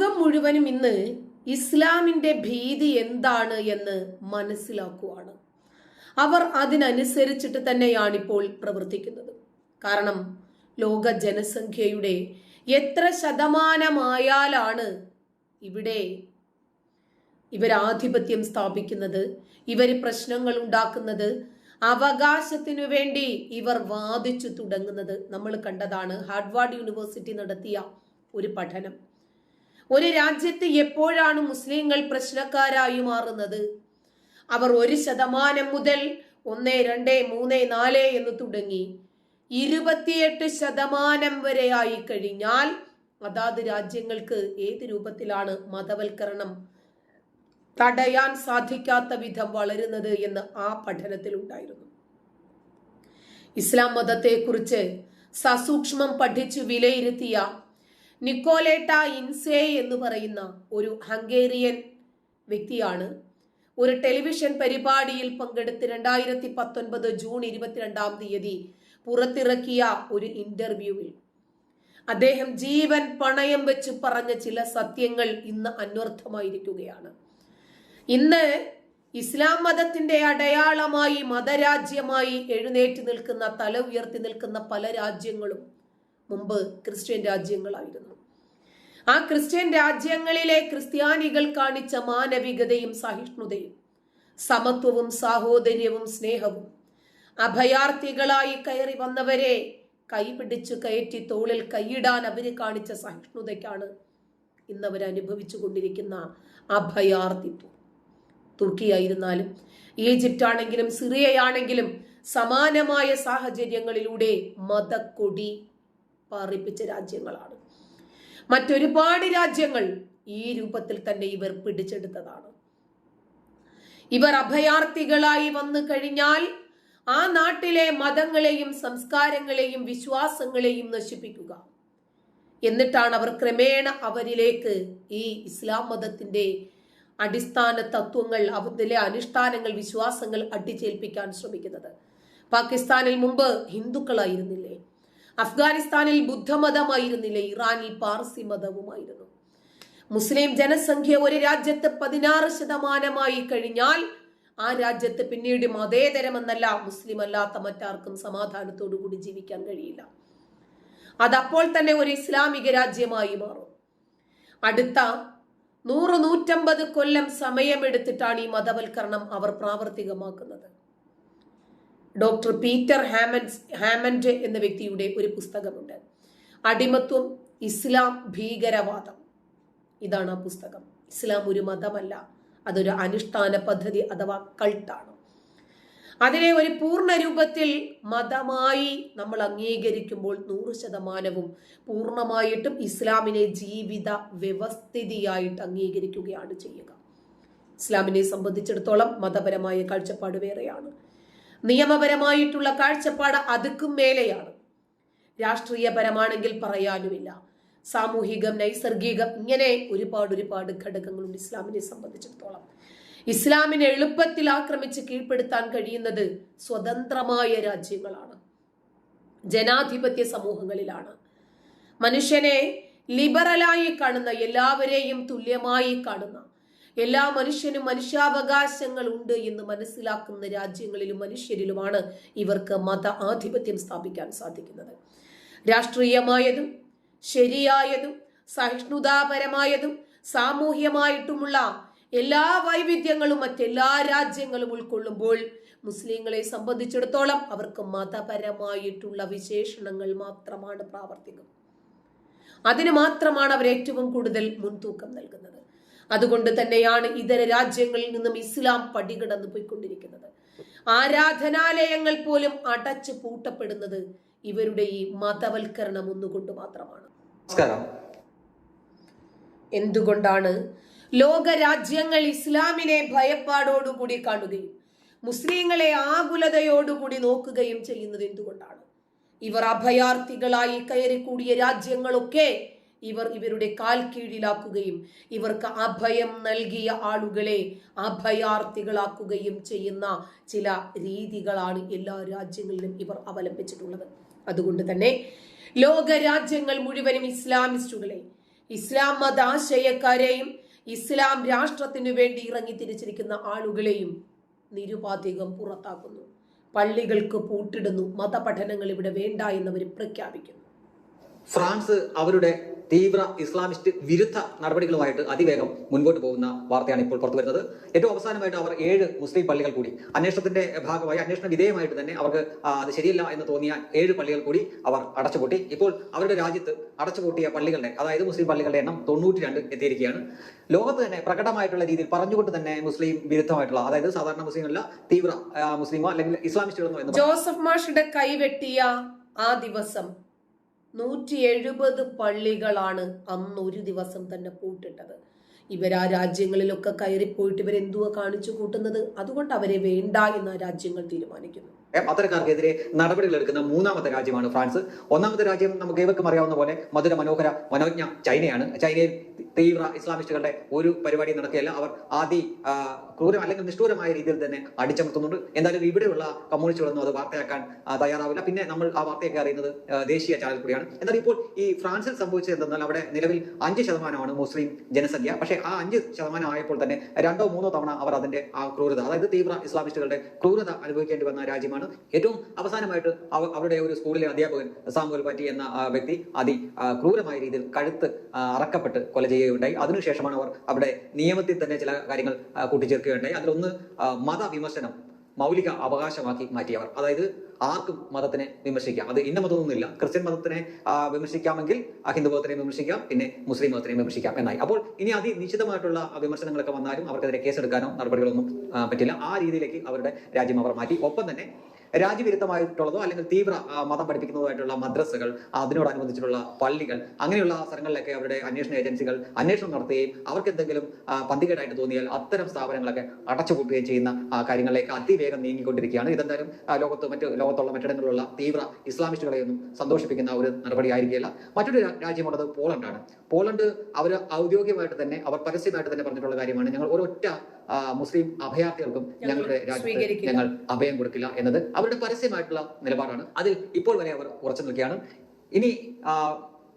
ലോകം മുഴുവനും ഇന്ന് ഇസ്ലാമിന്റെ ഭീതി എന്താണ് എന്ന് മനസ്സിലാക്കുവാണ്. അവർ അതിനനുസരിച്ചിട്ട് തന്നെയാണ് ഇപ്പോൾ പ്രവർത്തിക്കുന്നത്. കാരണം ലോക ജനസംഖ്യയുടെ എത്ര ശതമാനമായാലാണ് ഇവിടെ ഇവർ ആധിപത്യം സ്ഥാപിക്കുന്നത് ഇവർ പ്രശ്നങ്ങൾ ഉണ്ടാക്കുന്നത് അവകാശത്തിനു വേണ്ടി ഇവർ വാദിച്ചു തുടങ്ങുന്നത്. നമ്മൾ കണ്ടതാണ് ഹാർഡ്വാർഡ് യൂണിവേഴ്സിറ്റി നടത്തിയ ഒരു പഠനം. ഒരു രാജ്യത്ത് എപ്പോഴാണ് മുസ്ലിങ്ങൾ പ്രശ്നക്കാരായി മാറുന്നത്? അവർ ഒരു ശതമാനം മുതൽ ഒന്ന് രണ്ട് മൂന്ന് നാല് എന്ന് തുടങ്ങി. ഇരുപത്തിയെട്ട് ശതമാനം വരെ ആയി കഴിഞ്ഞാൽ അതാത് രാജ്യങ്ങൾക്ക് ഏത് രൂപത്തിലാണ് മതവൽക്കരണം തടയാൻ സാധിക്കാത്ത വിധം വളരുന്നത് എന്ന് ആ പഠനത്തിൽ ഉണ്ടായിരുന്നു. ഇസ്ലാം മതത്തെക്കുറിച്ച് സസൂക്ഷ്മം പഠിച്ചു വിലയിരുത്തിയ നിക്കോലേട്ട ഇൻസേ എന്ന് പറയുന്ന ഒരു ഹംഗേറിയൻ വ്യക്തിയാണ്. ഒരു ടെലിവിഷൻ പരിപാടിയിൽ പങ്കെടുത്ത് രണ്ടായിരത്തി പത്തൊൻപത് ജൂൺ ഇരുപത്തിരണ്ടാം തീയതി പുറത്തിറക്കിയ ഒരു ഇന്റർവ്യൂവിൽ അദ്ദേഹം ജീവൻ പണയം വെച്ച് പറഞ്ഞ ചില സത്യങ്ങൾ ഇന്ന് അന്വർത്ഥമായിരിക്കുകയാണ്. ഇന്ന് ഇസ്ലാം മതത്തിന്റെ അടയാളമായി മതരാജ്യമായി എഴുന്നേറ്റ് നിൽക്കുന്ന തല ഉയർത്തി നിൽക്കുന്ന പല രാജ്യങ്ങളും മുമ്പ് ക്രിസ്ത്യൻ രാജ്യങ്ങളായിരുന്നു. ആ ക്രിസ്ത്യൻ രാജ്യങ്ങളിലെ ക്രിസ്ത്യാനികൾ കാണിച്ച മാനവികതയും സഹിഷ്ണുതയും സമത്വവും സാഹോദര്യവും സ്നേഹവും. അഭയാർത്ഥികളായി കയറി വന്നവരെ കൈപിടിച്ചു കയറ്റി തോളിൽ കൈയിടാൻ അവർ കാണിച്ച സഹിഷ്ണുതയ്ക്കാണ് ഇന്നവർ അനുഭവിച്ചു കൊണ്ടിരിക്കുന്ന അഭയാർത്ഥിത്വം. തുർക്കിയായിരുന്നാലും ഈജിപ്റ്റ് ആണെങ്കിലും സിറിയയാണെങ്കിലും സമാനമായ സാഹചര്യങ്ങളിലൂടെ മതക്കൊടി പാറിപ്പിച്ച രാജ്യങ്ങളാണ്. മറ്റൊരുപാട് രാജ്യങ്ങൾ ഈ രൂപത്തിൽ തന്നെ ഇവർ പിടിച്ചെടുത്തതാണ്. ഇവർ അഭയാർത്ഥികളായി വന്നു കഴിഞ്ഞാൽ ആ നാട്ടിലെ മതങ്ങളെയും സംസ്കാരങ്ങളെയും വിശ്വാസങ്ങളെയും നശിപ്പിക്കുക. എന്നിട്ടാണ് അവർ ക്രമേണ അവരിലേക്ക് ഈ ഇസ്ലാം മതത്തിന്റെ അടിസ്ഥാന തത്വങ്ങൾ അതിലെ അനുഷ്ഠാനങ്ങൾ വിശ്വാസങ്ങൾ അടിച്ചേൽപ്പിക്കാൻ ശ്രമിക്കുന്നത്. പാകിസ്ഥാനിൽ മുമ്പ് ഹിന്ദുക്കളായിരുന്നില്ലേ? അഫ്ഗാനിസ്ഥാനിൽ ബുദ്ധമതമായിരുന്നില്ല ഇറാനിൽ പാർസി മതവുമായിരുന്നു. മുസ്ലിം ജനസംഖ്യ ഒരു രാജ്യത്ത് പതിനാറ് ശതമാനമായി കഴിഞ്ഞാൽ ആ രാജ്യത്ത് പിന്നീട് മതേതരമെന്നല്ല മുസ്ലിം അല്ലാത്ത മറ്റാർക്കും സമാധാനത്തോടു കൂടി ജീവിക്കാൻ കഴിയില്ല. അതപ്പോൾ തന്നെ ഒരു ഇസ്ലാമിക രാജ്യമായി മാറും. അടുത്ത നൂറ് നൂറ്റമ്പത് കൊല്ലം സമയമെടുത്തിട്ടാണ് ഈ മതവൽക്കരണം അവർ പ്രാവർത്തികമാക്കുന്നത്. ഡോക്ടർ പീറ്റർ ഹാമൻസ് ഹാമൻഡ് എന്ന വ്യക്തിയുടെ ഒരു പുസ്തകമുണ്ട്. അടിമത്വം ഇസ്ലാം ഭീകരവാദം. ഇതാണ് ആ പുസ്തകം. ഇസ്ലാം ഒരു മതമല്ല. അതൊരു അനുഷ്ഠാന പദ്ധതി അഥവാ കൾട്ടാണ്. അതിനെ ഒരു പൂർണ രൂപത്തിൽ മതമായി നമ്മൾ അംഗീകരിക്കുമ്പോൾ നൂറ് ശതമാനവും പൂർണമായിട്ടും ഇസ്ലാമിനെ ജീവിത വ്യവസ്ഥിതിയായിട്ട് അംഗീകരിക്കുകയാണ് ചെയ്യുക. ഇസ്ലാമിനെ സംബന്ധിച്ചിടത്തോളം മതപരമായ കാഴ്ചപ്പാട് വേറെയാണ്. നിയമപരമായിട്ടുള്ള കാഴ്ചപ്പാട് അതുക്കും മേലെയാണ്. രാഷ്ട്രീയപരമാണെങ്കിൽ പറയാനുമില്ല. സാമൂഹികം നൈസർഗികം ഇങ്ങനെ ഒരുപാട് ഒരുപാട് ഘടകങ്ങളുണ്ട് ഇസ്ലാമിനെ സംബന്ധിച്ചിടത്തോളം. ഇസ്ലാമിനെ എളുപ്പത്തിൽ ആക്രമിച്ച് കീഴ്പ്പെടുത്താൻ കഴിയുന്നത് സ്വതന്ത്രമായ രാജ്യങ്ങളാണ്. ജനാധിപത്യ സമൂഹങ്ങളിലാണ്. മനുഷ്യനെ ലിബറലായി കാണുന്ന എല്ലാവരെയും തുല്യമായി കാണുന്ന എല്ലാ മനുഷ്യനും മനുഷ്യാവകാശങ്ങൾ ഉണ്ട് എന്ന് മനസ്സിലാക്കുന്ന രാജ്യങ്ങളിലും മനുഷ്യരിലുമാണ് ഇവർക്ക് മത ആധിപത്യം സ്ഥാപിക്കാൻ സാധിക്കുന്നത്. രാഷ്ട്രീയമായതും ശരിയായതും സഹിഷ്ണുതാപരമായതും സാമൂഹ്യമായിട്ടുമുള്ള എല്ലാ വൈവിധ്യങ്ങളും മറ്റെല്ലാ രാജ്യങ്ങളും ഉൾക്കൊള്ളുമ്പോൾ മുസ്ലിങ്ങളെ സംബന്ധിച്ചിടത്തോളം അവർക്ക് മതപരമായിട്ടുള്ള വിശേഷണങ്ങൾ മാത്രമാണ് പ്രാവർത്തികം. അതിന് മാത്രമാണ് അവർ ഏറ്റവും കൂടുതൽ മുൻതൂക്കം നൽകുന്നത്. അതുകൊണ്ട് തന്നെയാണ് ഇതര രാജ്യങ്ങളിൽ നിന്നും ഇസ്ലാം പടികടന്നു പോയിക്കൊണ്ടിരിക്കുന്നത്. ആരാധനാലയങ്ങൾ പോലും അടച്ചു പൂട്ടപ്പെടുന്നത് ഇവരുടെ ഈ മതവൽക്കരണം ഒന്നുകൊണ്ട് മാത്രമാണ്. നമസ്കാരം. എന്തുകൊണ്ടാണ് ലോക രാജ്യങ്ങൾ ഇസ്ലാമിനെ ഭയപ്പാടോടുകൂടി കാണുകയും മുസ്ലിങ്ങളെ ആകുലതയോടുകൂടി നോക്കുകയും ചെയ്യുന്നത് എന്തുകൊണ്ടാണ്? ഇവർ അഭയാർത്ഥികളായി കയറി കൂടിയ രാജ്യങ്ങളൊക്കെ ഇവർ ഇവരുടെ കാൽ കീഴിലാക്കുകയും ഇവർക്ക് അഭയം നൽകിയ ആളുകളെ അഭയാർത്ഥികളാക്കുകയും ചെയ്യുന്ന ചില രീതികളാണ് എല്ലാ രാജ്യങ്ങളിലും ഇവർ അവലംബിച്ചിട്ടുള്ളത്. അതുകൊണ്ട് തന്നെ ലോക രാജ്യങ്ങൾ മുഴുവനും ഇസ്ലാമിസ്റ്റുകളെ ഇസ്ലാം മതാശയക്കാരെയും ഇസ്ലാം രാഷ്ട്രത്തിനു വേണ്ടി ഇറങ്ങി തിരിച്ചിരിക്കുന്ന ആളുകളെയും നിരുപാധികം പുറത്താക്കുന്നു. പള്ളികൾക്ക് പൂട്ടിടുന്നു മതപഠനങ്ങൾ ഇവിടെ വേണ്ട എന്നവർ പ്രഖ്യാപിക്കുന്നു. ഫ്രാൻസ് അവരുടെ തീവ്ര ഇസ്ലാമിസ്റ്റ് വിരുദ്ധ നടപടികളുമായിട്ട് അതിവേഗം മുൻപോട്ട് പോകുന്ന വാർത്തയാണ് ഇപ്പോൾ പുറത്തു വരുന്നത്. ഏറ്റവും അവസാനമായിട്ട് അവർ ഏഴ് മുസ്ലിം പള്ളികൾ കൂടി അന്വേഷണത്തിന്റെ ഭാഗമായി അന്വേഷണ വിധേയമായിട്ട് തന്നെ അവർക്ക് അത് ശരിയല്ല എന്ന് തോന്നിയ ഏഴ് പള്ളികൾ കൂടി അവർ അടച്ചുപൂട്ടി. ഇപ്പോൾ അവരുടെ രാജ്യത്ത് അടച്ചുപൂട്ടിയ പള്ളികളുടെ അതായത് മുസ്ലിം പള്ളികളുടെ എണ്ണം തൊണ്ണൂറ്റി രണ്ട് എത്തിയിരിക്കുകയാണ്. ലോകത്ത് തന്നെ പ്രകടമായിട്ടുള്ള രീതിയിൽ പറഞ്ഞുകൊണ്ട് തന്നെ മുസ്ലിം വിരുദ്ധമായിട്ടുള്ള അതായത് സാധാരണ മുസ്ലിമല്ല തീവ്ര മുസ്ലിമോ അല്ലെങ്കിൽ ഇസ്ലാമിസ്റ്റുകളെന്നോ എന്ന് ജോസഫ് മാഷിന്റെ കൈവെട്ടിയ ആ ദിവസം നൂറ്റി എഴുപത് പള്ളികളാണ് അന്ന് ഒരു ദിവസം തന്നെ പൂട്ടിട്ടത്. ഇവർ ആ രാജ്യങ്ങളിലൊക്കെ കയറിപ്പോയിട്ട് ഇവരെന്തുവാ കാണിച്ചു കൂട്ടുന്നത്? അതുകൊണ്ട് അവരെ വേണ്ട എന്ന് രാജ്യങ്ങൾ തീരുമാനിക്കുന്നു. അത്തരക്കാർക്കെതിരെ നടപടികൾ എടുക്കുന്ന മൂന്നാമത്തെ രാജ്യമാണ് ഫ്രാൻസ്. ഒന്നാമത്തെ രാജ്യം നമുക്ക് ഏവർക്കും അറിയാവുന്ന പോലെ മധുര മനോഹര മനോജ്ഞ ചൈനയാണ്. ചൈനയിൽ തീവ്ര ഇസ്ലാമിസ്റ്റുകളുടെ ഒരു പരിപാടി നടക്കുകയല്ല. അവർ ആദി ക്രൂരം അല്ലെങ്കിൽ നിഷ്ഠൂരമായ രീതിയിൽ തന്നെ അടിച്ചമർത്തുന്നുണ്ട്. എന്തായാലും ഇവിടെയുള്ള കമ്മ്യൂണിസ്റ്റുകളൊന്നും അത് വാർത്തയാക്കാൻ തയ്യാറാവില്ല. പിന്നെ നമ്മൾ ആ വാർത്തയൊക്കെ അറിയുന്നത് ദേശീയ ചാനൽ കൂടിയാണ് എന്നാൽ ഇപ്പോൾ ഈ ഫ്രാൻസിൽ സംഭവിച്ചത് എന്തെന്നാൽ അവിടെ നിലവിൽ അഞ്ച് ശതമാനമാണ് മുസ്ലിം ജനസംഖ്യ. പക്ഷേ ആ അഞ്ച് ശതമാനം ആയപ്പോൾ തന്നെ രണ്ടോ മൂന്നോ തവണ അവർ അതിന്റെ ആ ക്രൂരത അതായത് തീവ്ര ഇസ്ലാമിസ്റ്റുകളുടെ ക്രൂരത അനുഭവിക്കേണ്ടി വന്ന രാജ്യമാണ് ഏറ്റവും അവസാനമായിട്ട് അവ- അവരുടെ ഒരു സ്കൂളിലെ അധ്യാപകൻ സാമുവൽ പറ്റി എന്ന വ്യക്തി അതി ക്രൂരമായ രീതിയിൽ കഴുത്ത് അറക്കപ്പെട്ട് കൊല ചെയ്യുകയുണ്ടായി. അതിനുശേഷമാണ് അവർ അവിടെ നിയമത്തിൽ തന്നെ ചില കാര്യങ്ങൾ കൂട്ടിച്ചേർക്കുകയുണ്ടായി. അതിലൊന്ന് മതവിമർശനം മൗലിക അവകാശമാക്കി മാറ്റിയവർ. അതായത് ആർക്കും മതത്തിനെ വിമർശിക്കാം. അത് ഇന്ന മതമൊന്നുമില്ല. ക്രിസ്ത്യൻ മതത്തിനെ വിമർശിക്കാമെങ്കിൽ ഹിന്ദു മതത്തിനെ വിമർശിക്കാം പിന്നെ മുസ്ലിം മതത്തിനെ വിമർശിക്കാം എന്നായി. അപ്പോൾ ഇനി അതിനിശ്ചിതമായിട്ടുള്ള വിമർശനങ്ങളൊക്കെ വന്നാലും അവർക്കെതിരെ കേസെടുക്കാനോ നടപടികളൊന്നും പറ്റില്ല. ആ രീതിയിലേക്ക് അവരുടെ രാജ്യം അവർ മാറ്റി. ഒപ്പം തന്നെ രാജ്യവിരുദ്ധമായിട്ടുള്ളതോ അല്ലെങ്കിൽ തീവ്ര മതം പഠിപ്പിക്കുന്നതായിട്ടുള്ള മദ്രസകൾ അതിനോടനുബന്ധിച്ചിട്ടുള്ള പള്ളികൾ അങ്ങനെയുള്ള സ്ഥലങ്ങളിലൊക്കെ അവരുടെ അന്വേഷണ ഏജൻസികൾ അന്വേഷണം നടത്തുകയും അവർക്ക് എന്തെങ്കിലും പന്തികേടായിട്ട് തോന്നിയാൽ അത്തരം സ്ഥാപനങ്ങളൊക്കെ അടച്ചുപൂട്ടുകയും ചെയ്യുന്ന കാര്യങ്ങളിലേക്ക് അതിവേഗം നീങ്ങിക്കൊണ്ടിരിക്കുകയാണ്. ഇതെന്തായാലും ലോകത്ത് മറ്റ് ലോകത്തുള്ള മറ്റിടങ്ങളിലുള്ള തീവ്ര ഇസ്ലാമിസ്റ്റുകളെയൊന്നും സന്തോഷിപ്പിക്കുന്ന ഒരു നടപടി ആയിരിക്കില്ല മറ്റൊരു രാജ്യമുള്ളത് പോളണ്ടാണ്. പോളണ്ട് അവർ ഔദ്യോഗികമായിട്ട് തന്നെ അവർ പരസ്യമായിട്ട് തന്നെ പറഞ്ഞിട്ടുള്ള കാര്യമാണ്. ഞങ്ങൾ ഒരൊറ്റ മുസ്ലിം അഭയാർത്ഥികൾക്കും ഞങ്ങളുടെ രാജ്യത്ത് ഞങ്ങൾ അഭയം കൊടുക്കില്ല എന്നത് അവരുടെ പരസ്യമായിട്ടുള്ള നിലപാടാണ്. അതിൽ ഇപ്പോൾ വരെ അവർ ഉറച്ചു നിൽക്കുകയാണ്. ഇനി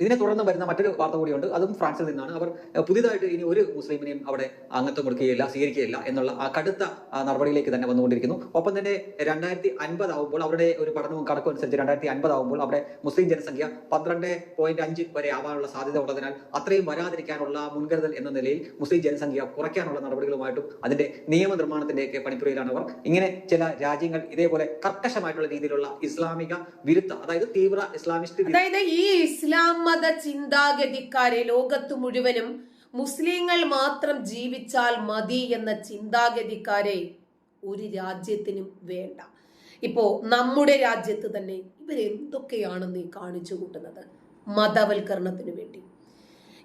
ഇതിനെ തുടർന്ന് വരുന്ന മറ്റൊരു വാർത്ത കൂടിയുണ്ട്. അതും ഫ്രാൻസിൽ നിന്നാണ്. അവർ പുതിയതായിട്ട് ഇനി ഒരു മുസ്ലിമിനെയും അവിടെ അംഗത്വം കൊടുക്കുകയില്ല സ്വീകരിക്കുകയില്ല എന്നുള്ള ആ കടുത്ത നടപടിയിലേക്ക് തന്നെ വന്നുകൊണ്ടിരിക്കുന്നു. ഒപ്പം തന്നെ രണ്ടായിരത്തി അൻപത് ആവുമ്പോൾ അവരുടെ ഒരു പഠനവും കണക്കും അനുസരിച്ച് രണ്ടായിരത്തി അൻപത് ആവുമ്പോൾ അവിടെ മുസ്ലിം ജനസംഖ്യ പന്ത്രണ്ട് പോയിന്റ് അഞ്ച് വരെ ആവാനുള്ള സാധ്യത ഉള്ളതിനാൽ അത്രയും വരാതിരിക്കാനുള്ള മുൻകരുതൽ എന്ന നിലയിൽ മുസ്ലിം ജനസംഖ്യ കുറയ്ക്കാനുള്ള നടപടികളുമായിട്ടും അതിന്റെ നിയമനിർമ്മാണത്തിന്റെയൊക്കെ പണിപ്പുരയിലാണ് അവർ. ഇങ്ങനെ ചില രാജ്യങ്ങൾ ഇതേപോലെ കർക്കശമായിട്ടുള്ള രീതിയിലുള്ള ഇസ്ലാമിക വിരുദ്ധ അതായത് തീവ്ര ഇസ്ലാമിസ്റ്റ് അതായത് ഈ ഇസ്ലാം മത ചിന്താഗതിക്കാരെ ലോകത്ത് മുഴുവനും മുസ്ലിങ്ങൾ മാത്രം ജീവിച്ചാൽ മതി എന്ന ചിന്താഗതിക്കാരെ ഒരു രാജ്യത്തിനും വേണ്ട. ഇപ്പോ നമ്മുടെ രാജ്യത്ത് തന്നെ ഇവരെന്തൊക്കെയാണെന്ന് ഈ കാണിച്ചു കൂട്ടുന്നത്? മതവൽക്കരണത്തിന് വേണ്ടി.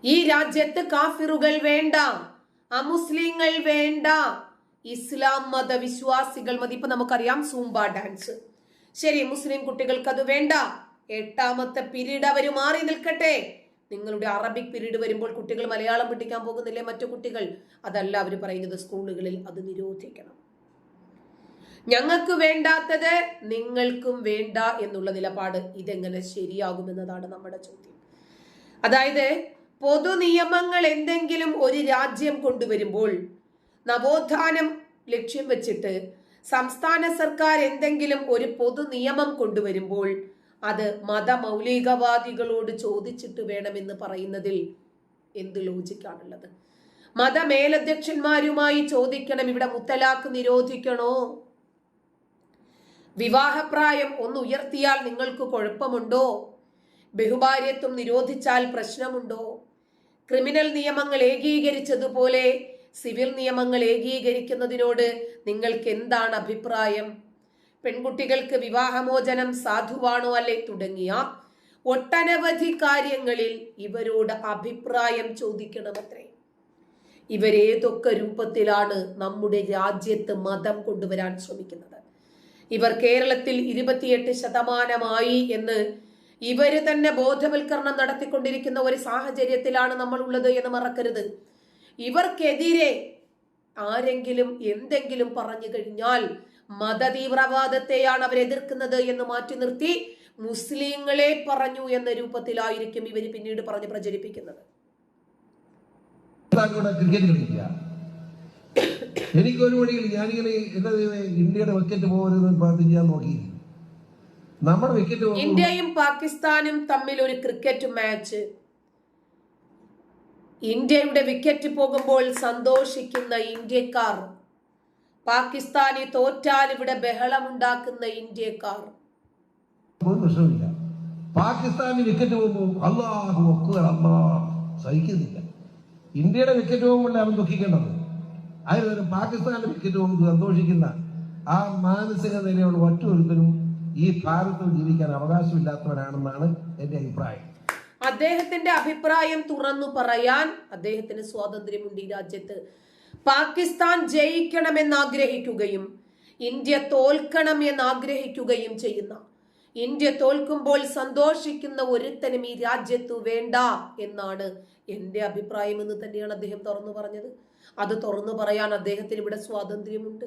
ഈ രാജ്യത്ത് കാഫിറുകൾ വേണ്ട അമുസ്ലിങ്ങൾ വേണ്ട ഇസ്ലാം മതവിശ്വാസികൾ മതി. ഇപ്പൊ നമുക്കറിയാം സൂംബ ഡാൻസ്. ശരി മുസ്ലിം കുട്ടികൾക്ക് അത് വേണ്ട. എട്ടാമത്തെ പിരീഡ് അവർ മാറി നിൽക്കട്ടെ. നിങ്ങളുടെ അറബിക് പിരീഡ് വരുമ്പോൾ കുട്ടികൾ മലയാളം പഠിക്കാൻ പോകുന്നില്ലേ മറ്റു കുട്ടികൾ? അതല്ല അവർ പറയുന്നത് സ്കൂളുകളിൽ അത് നിരോധിക്കണം. ഞങ്ങൾക്ക് വേണ്ടാത്തത് നിങ്ങൾക്കും വേണ്ട എന്നുള്ള നിലപാട് ഇതെങ്ങനെ ശരിയാകുമെന്നതാണ് നമ്മുടെ ചോദ്യം. അതായത് പൊതു നിയമങ്ങൾ എന്തെങ്കിലും ഒരു രാജ്യം കൊണ്ടുവരുമ്പോൾ നവോത്ഥാനം ലക്ഷ്യം വെച്ചിട്ട് സംസ്ഥാന സർക്കാർ എന്തെങ്കിലും ഒരു പൊതു നിയമം കൊണ്ടുവരുമ്പോൾ അത് മതമൗലികവാദികളോട് ചോദിച്ചിട്ട് വേണമെന്ന് പറയുന്നതിൽ എന്ത് ലോജിക്കാണുള്ളത്? മതമേലധ്യക്ഷന്മാരുമായി ചോദിക്കണം ഇവിടെ മുത്തലാക്ക് നിരോധിക്കണോ? വിവാഹപ്രായം ഒന്ന് ഉയർത്തിയാൽ നിങ്ങൾക്ക് കുഴപ്പമുണ്ടോ? ബഹുഭാര്യത്വം നിരോധിച്ചാൽ പ്രശ്നമുണ്ടോ? ക്രിമിനൽ നിയമങ്ങൾ ഏകീകരിച്ചതുപോലെ സിവിൽ നിയമങ്ങൾ ഏകീകരിക്കുന്നതിനോട് നിങ്ങൾക്ക് എന്താണ് അഭിപ്രായം? പെൺകുട്ടികൾക്ക് വിവാഹമോചനം സാധുവാണോ അല്ലെ തുടങ്ങിയ ഒട്ടനവധി കാര്യങ്ങളിൽ ഇവരോട് അഭിപ്രായം ചോദിക്കണമത്രേ. ഇവരേതൊക്കെ രൂപത്തിലാണ് നമ്മുടെ രാജ്യത്ത് മതം കൊണ്ടുവരാൻ ശ്രമിക്കുന്നത്? ഇവർ കേരളത്തിൽ ഇരുപത്തിയെട്ട് ശതമാനമായി എന്ന് ഇവർ തന്നെ ബോധവൽക്കരണം നടത്തിക്കൊണ്ടിരിക്കുന്ന ഒരു സാഹചര്യത്തിലാണ് നമ്മൾ ഉള്ളത് എന്ന് മറക്കരുത്. ഇവർക്കെതിരെ ആരെങ്കിലും എന്തെങ്കിലും പറഞ്ഞു കഴിഞ്ഞാൽ മതതീവ്രവാദത്തെയാണ് അവർ എതിർക്കുന്നത് എന്ന് മാറ്റി നിർത്തി മുസ്ലിങ്ങളെ പറഞ്ഞു എന്ന രൂപത്തിലായിരിക്കും ഇവർ പിന്നീട് പറഞ്ഞ് പ്രചരിപ്പിക്കുന്നത്. എനിക്ക് ഒരു വഴിയിൽ ഞാനിങ്ങനെ എന്റെ ദൈവമേ, ഇന്ത്യയുടെ വിക്കറ്റ് പോകരുതെന്ന് പ്രാർത്ഥന ചെയ്യാൻ നോക്കി നമ്മുടെ വിക്കറ്റ് ഇന്ത്യയും പാകിസ്ഥാനും തമ്മിൽ ഒരു ക്രിക്കറ്റ് മാച്ച് ഇന്ത്യയുടെ വിക്കറ്റ് പോകുമ്പോൾ സന്തോഷിക്കുന്ന ഇന്ത്യക്കാർ പാകിസ്ഥാനി തോറ്റാൽ ഇവിടെ ബഹളമുണ്ടാക്കുന്ന ഇന്ത്യക്കാർ. പ്രശ്നമില്ല പാകിസ്ഥാന് വിക്കറ്റ് പോകുമ്പോൾ അള്ളാഹു അക്ബർ അള്ളാഹ് സഹിക്കുന്നില്ല. ഇന്ത്യയുടെ വിക്കറ്റ് പോകുമ്പോഴേ അവൻ ദുഃഖിക്കേണ്ടത്? അതിന് പാകിസ്ഥാന്റെ വിക്കറ്റ് പോകുമ്പോൾ സന്തോഷിക്കുന്ന ആ മാനസിക നിലയുള്ള ഒറ്റൊരുത്തരും ഈ ഭാരതത്തിൽ ജീവിക്കാൻ അവകാശമില്ലാത്തവരാണെന്നാണ് എന്റെ അഭിപ്രായം. അദ്ദേഹത്തിന്റെ അഭിപ്രായം തുറന്നു പറയാൻ അദ്ദേഹത്തിന് സ്വാതന്ത്ര്യമുണ്ട് ഈ രാജ്യത്ത്. പാകിസ്ഥാൻ ജയിക്കണമെന്ന് ആഗ്രഹിക്കുകയും ഇന്ത്യ തോൽക്കണം എന്ന് ആഗ്രഹിക്കുകയും ചെയ്യുന്ന ഇന്ത്യ തോൽക്കുമ്പോൾ സന്തോഷിക്കുന്ന ഒരുത്തനും ഈ രാജ്യത്ത് വേണ്ട എന്നാണ് എന്റെ അഭിപ്രായം എന്ന് തന്നെയാണ് അദ്ദേഹം തുറന്നു പറഞ്ഞത്. അത് തുറന്നു പറയാൻ അദ്ദേഹത്തിന് ഇവിടെ സ്വാതന്ത്ര്യമുണ്ട്.